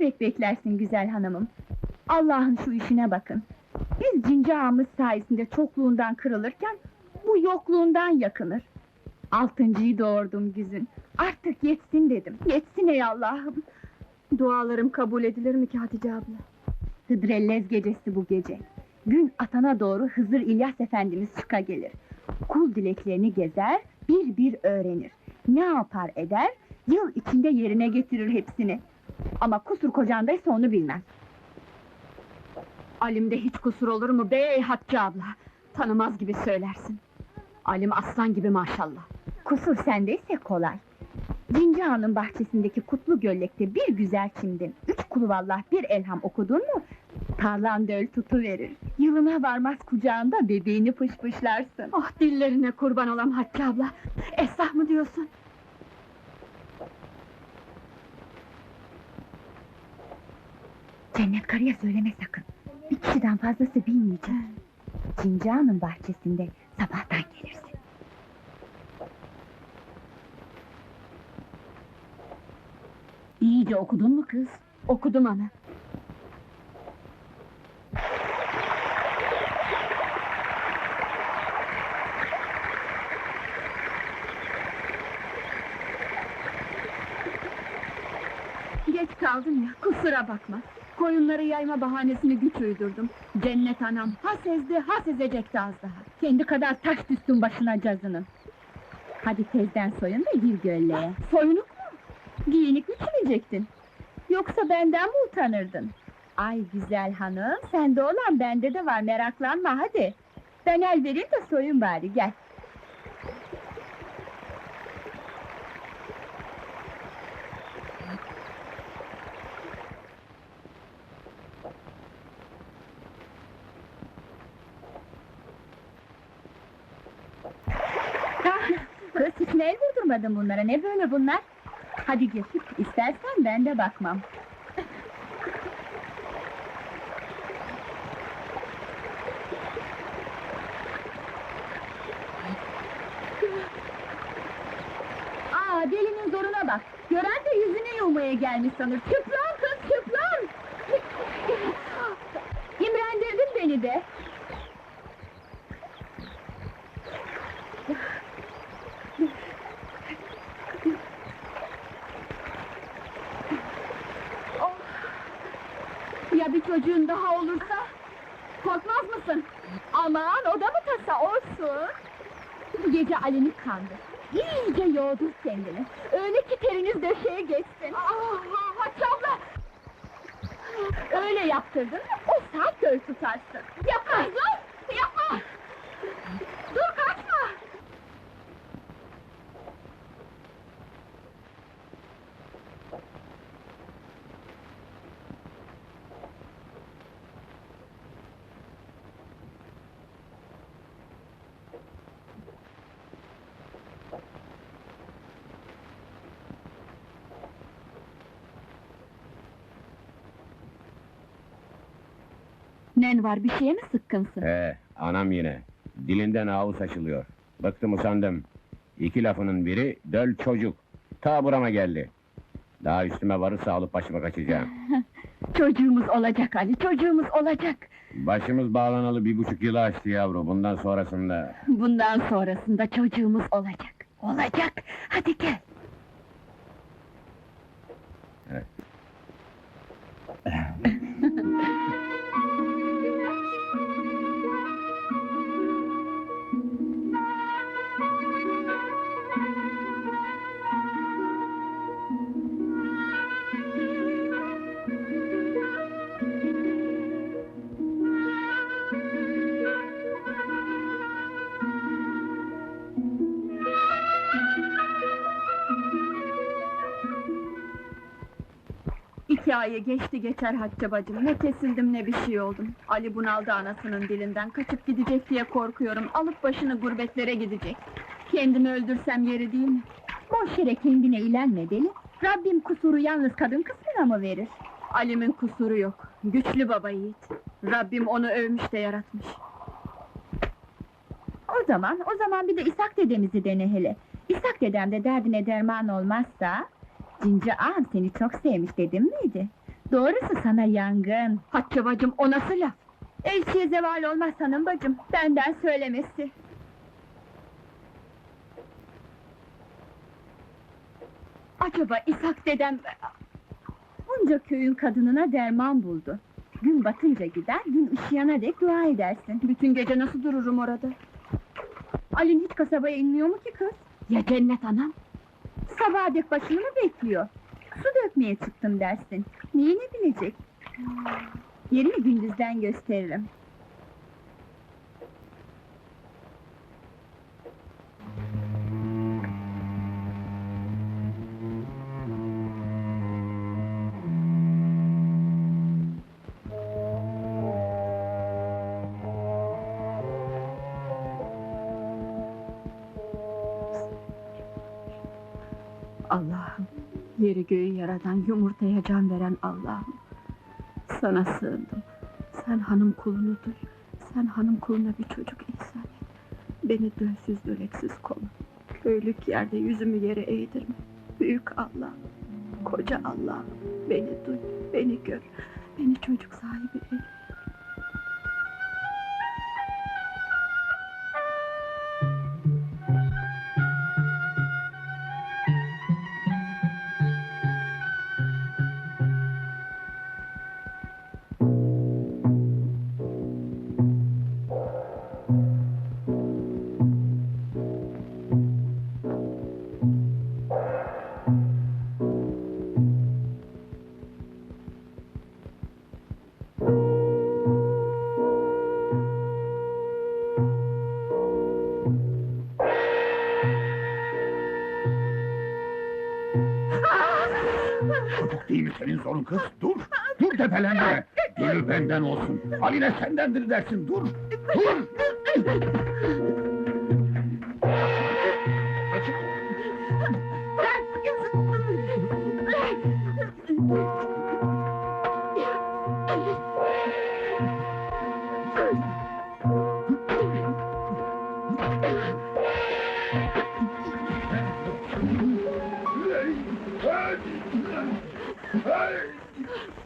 bebek beklersin güzel hanımım? Allah'ın şu işine bakın. Biz cinci ağamız sayesinde çokluğundan kırılırken, bu yokluğundan yakınır. Altıncıyı doğurdum güzün. Artık yetsin dedim. Yetsin ey Allah'ım. Dualarım kabul edilir mi ki Hatice abla? Hıdrellez gecesi bu gece. Gün atana doğru Hızır İlyas Efendimiz çıka gelir. Kul dileklerini gezer, bir bir öğrenir. Ne yapar eder, yıl içinde yerine getirir hepsini. Ama kusur kocandaysa onu bilmez. Alim'de hiç kusur olur mu bey Hatice abla? Tanımaz gibi söylersin. Alim aslan gibi maşallah. Kusur sendeyse kolay. Cinci Han'ın bahçesindeki kutlu göllekte bir güzel çimdin, üç kuluvallah bir elham okudun mu, tarlan döl tutuverir. Yılına varmaz kucağında bebeğini pışpışlarsın. Ah dillerine kurban olam Hatice abla. Esah mı diyorsun? Cennet karıya söyleme sakın. Bir kişiden fazlası bilmeyecek. Han'ın bahçesinde sabahtan gelirsin. İyice okudun mu kız? Okudum ana. Geç kaldım ya, kusura bakma. Koyunları yayma bahanesini güç uydurdum. Cennet anam ha sezdi, ha sezecekti az daha. Kendi kadar taş düşsün başına cazının. Hadi tezden soyun da gir gölleye. Soyunuk Giyinik mi çilecektin? Yoksa benden mi utanırdın? Ay güzel hanım, sende olan bende de var, meraklanma hadi. Ben el vereyim de soyun bari, gel. Ah, Mi el vurdurmadın bunlara, ne böyle bunlar? Hadi gir, istersen ben de bakmam. Aa, delinin zoruna bak! Gören de yüzüne yumaya gelmiş sanır. Çıplan kız, çıplan! İmrendirdin beni de! Oh! Ya bir çocuğun daha olursa? Korkmaz mısın? Aman o da mı tasa olsun? Bu gece Ali'ni kandır. İyice yoğdur kendini. Öyle ki teriniz döşeye geçsin. Ah, Hatice abla! Öyle yaptırdın o saat göl tutarsın. Yapma! Dur! Yapma! Dur kaçma! Nen var bir şeye mi sıkkınsın? He, anam yine. Dilinden ağız açılıyor. Bıktım usandım. İki lafının biri, döl çocuk. Ta burama geldi. Daha üstüme varırsa alıp başıma kaçacağım. Çocuğumuz olacak Ali, çocuğumuz olacak. Başımız bağlanalı bir buçuk yılı açtı yavru. Bundan sonrasında... Bundan sonrasında çocuğumuz olacak. Olacak. Hadi gel. Evet. İki ayı geçti geçer Hatice bacım. Ne kesildim ne bir şey oldum. Ali bunaldı anasının dilinden. Kaçıp gidecek diye korkuyorum. Alıp başını gurbetlere gidecek. Kendimi öldürsem yeri değil mi? Boş yere kendine ilenme deli. Rabbim kusuru yalnız kadın kısmına mı verir? Ali'min kusuru yok. Güçlü baba yiğit. Rabbim onu övmüş de yaratmış. O zaman, o zaman bir de İshak dedemizi dene hele. İshak dedem de derdine derman olmazsa... Cinci ağam seni çok sevmiş dedim miydi? Doğrusu sana yangın. Hatice bacım o nasıl laf? Elçiye zeval olmaz hanım bacım. Benden söylemesi. Acaba İshak dedem... Bunca köyün kadınına derman buldu. Gün batınca gider, gün ışıyana dek dua edersin. Bütün gece nasıl dururum orada? Alin hiç kasabaya inmiyor mu ki kız? Ya cennet anam? Sabaha dek başını mı bekliyor? Su dökmeye çıktım dersin. Neyini bilecek? Yerini gündüzden gösteririm. Allah'ım, yeri göğü yaradan, yumurtaya can veren Allah'ım. Sana sığındım. Sen hanım kulunu duy. Sen hanım kuluna bir çocuk ihsan et. Beni dönsüz döleksiz koru. Köylük yerde yüzümü yere eğdirme. Büyük Allah, koca Allah, beni duy, beni gör. Beni çocuk sahibi eyle. Çocuk değil senin zorun kız? Dur! Dur tepelenme! Gönül benden olsun. Aline sendendir dersin. Dur! Dur! Hey!